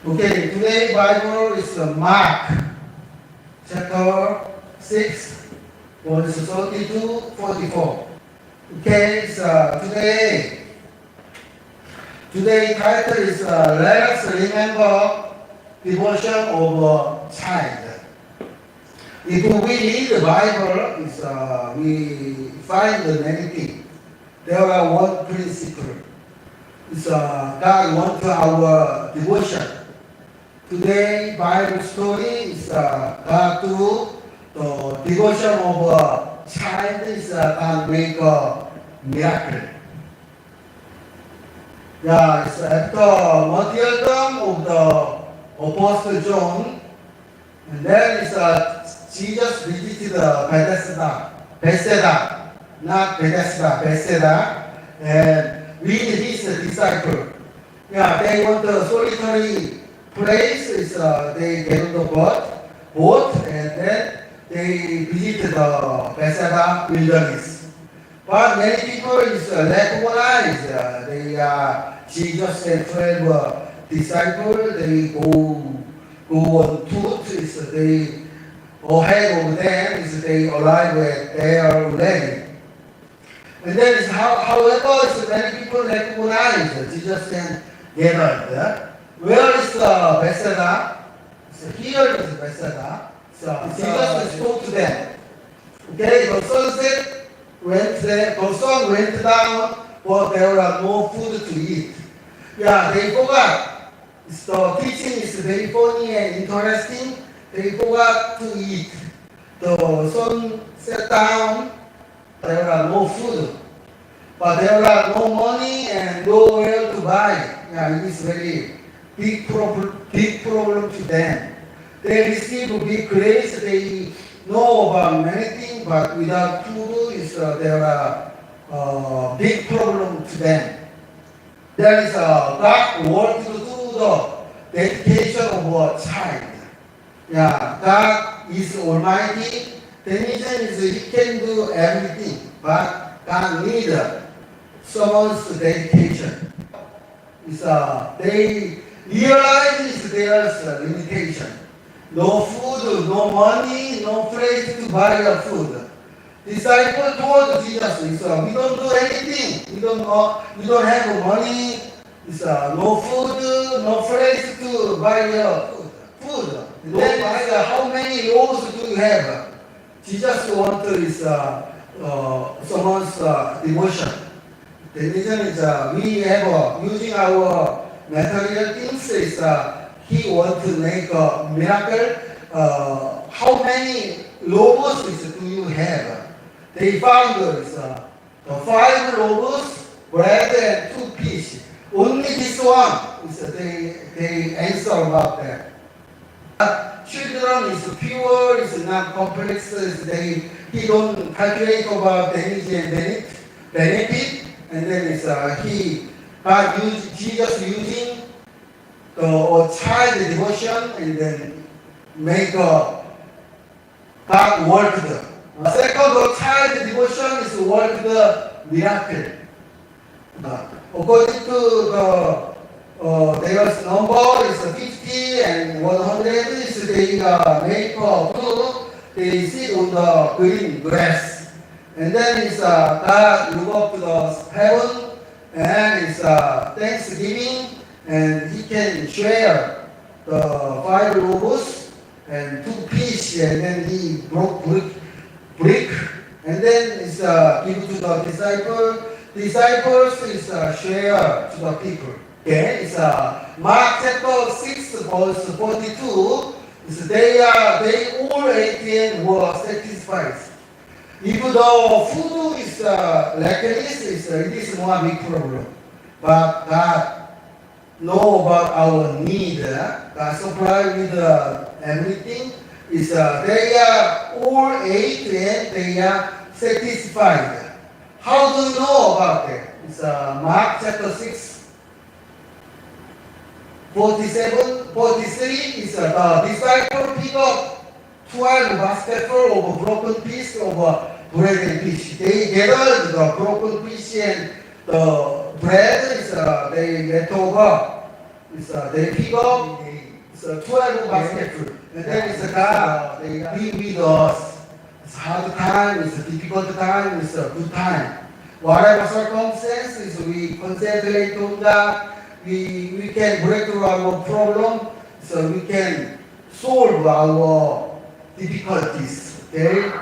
Okay, today Bible is uh, Mark chapter 6, verse 32, 44. Okay, so today, today title is uh, Let us remember devotion of a child. If we read the Bible, is, uh, we find many things. There are one principle. It's uh, God wants our devotion. Today Bible story is uh, the devotion of a child is uh, God make a miracle. Yeah, it's after martyrdom of the Apostle John, and then it's uh, Jesus visited uh, Bethesda, Bethesda, not Bethesda, Bethesda, and with his disciple. Yeah, they want a solitary place. Is uh, they get on the boat, boat, and then they visit the Bethesda wilderness. But many people is uh, recognize uh, they are Jesus and twelve uh, disciples. They go go on foot. Is uh, they ahead of them. Is they arrive at there already. And then is how, however, is many people recognize that Jesus and gathered. Where is uh, Bethesda? So here is Bethesda. So Jesus spoke to them. Okay, the sunset went there, the sun went down, but there was no food to eat. Yeah, they forgot. The teaching is very funny and interesting. They forgot to eat. The sun set down, there are no food. But there are no money and nowhere to buy. Yeah, it is very big problem, big problem to them. They receive big grace, they know about many things, but without is uh, there are uh, big problem to them. There is a God want to do the dedication of a child. Yeah, God is Almighty. The reason is He can do everything, but God needs someone's dedication. Is uh, they realize is there's a limitation. No food, no money, no place to buy the food. Disciple told Jesus, we don't do anything. We don't we don't have money. Is uh, no food, no place to buy the food. Food. Then uh, how many loaves do you have? Jesus wants is uh, uh, someone's uh, devotion. The reason is uh, we have uh, using our material things is uh, he wants to make a miracle. Uh, how many logos do you have? They found is uh, the five logos, bread and two fish. Only this one is uh, they they answer about that. Uh, children is pure, is not complex. Is they he don't calculate about and benefit. benefit and then it's uh, he God use Jesus using the uh, child devotion and then make uh, God work the second the devotion is work the miracle. Uh, according to the uh, number is 50 and 100 is they uh, make uh, food they sit on the green grass. And then it's uh, God look up to the heaven and it's uh, Thanksgiving and he can share the five loaves and two fish and then he broke brick, brick and then it's uh, give to the disciple. Disciples is uh, share to the people. Okay, it's uh, Mark chapter 6 verse 42. It's they are they all and were satisfied. If though food is uh, like this, is, uh, it is more big problem. But God know about our need. Uh, God supply with uh, everything. Is uh, they are all ate and they are satisfied. How do you know about that? It's uh, Mark chapter 6, 47, 43 is uh, the disciple up 12 basketful of broken piece of uh, bread and fish. They gathered the broken fish and the bread is uh, they left over. It's uh, they pick up. It's a 12 basket. And then it's a God. They be with us. It's hard time. It's a difficult time. It's a good time. Whatever circumstances, we concentrate on God. We we can break through our problem. So we can solve our difficulties. Okay.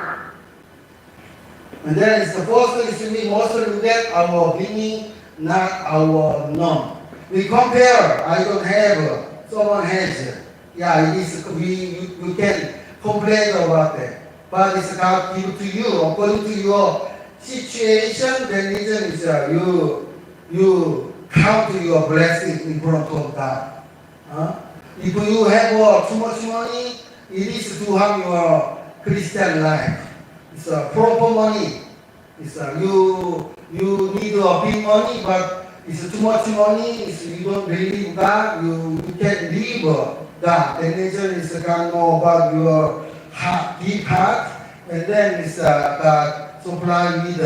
And then it's the first is we must look at our being, not our norm. We compare, I don't have, someone has. Yeah, it is, we, we can complain about that. But it's God give to you, according to your situation, the reason is uh, you, you count your blessing in front of God. Huh? If you have uh, too much money, it is to have your Christian life. It's a proper money. It's a, you you need a big money, but it's too much money. It's, you don't believe God. You, you can leave God. The reason is God know about your heart, deep heart, and then it's uh, supply with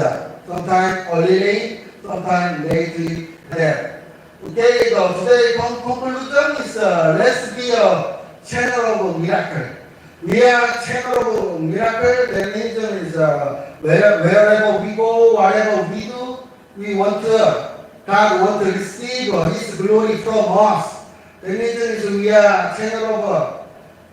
sometimes early, sometimes lately there. Okay, so today con- conclusion is uh, let's be a channel of miracle. We are channel of miracle. The reason is uh, where, wherever we go, whatever we do, we want to, God want to receive His glory from us. The reason is we are channel of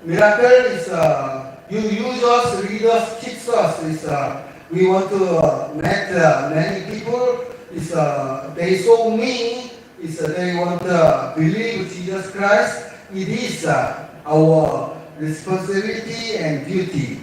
miracle. Is uh, you use us, lead us, teach us. Is uh, we want to uh, meet uh, many people. Is uh, they saw me. Is uh, they want to believe Jesus Christ. It is uh, our responsibility and duty.